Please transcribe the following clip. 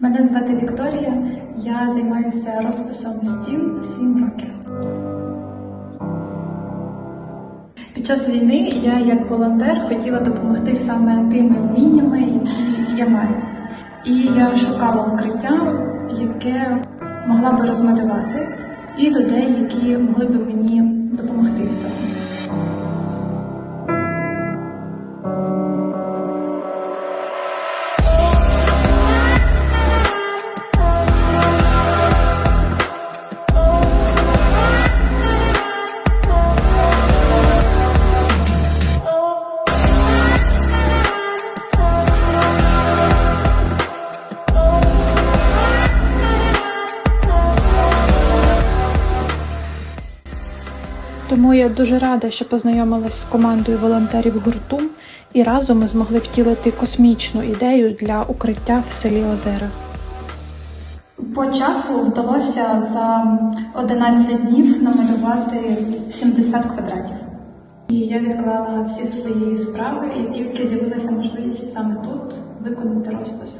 Мене звати Вікторія, я займаюся розписом стін 7 років. Під час війни я як волонтер хотіла допомогти саме тими вміннями, які я маю. І я шукала укриття, яке могла би розмалювати, і людей, які могли б мені допомогти Тому я дуже рада, що познайомилась з командою волонтерів гурту, і разом ми змогли втілити космічну ідею для укриття в селі Озера. По часу вдалося за 11 днів намалювати 70 квадратів. І я відклала всі свої справи, і тільки з'явилася можливість саме тут виконати розпис.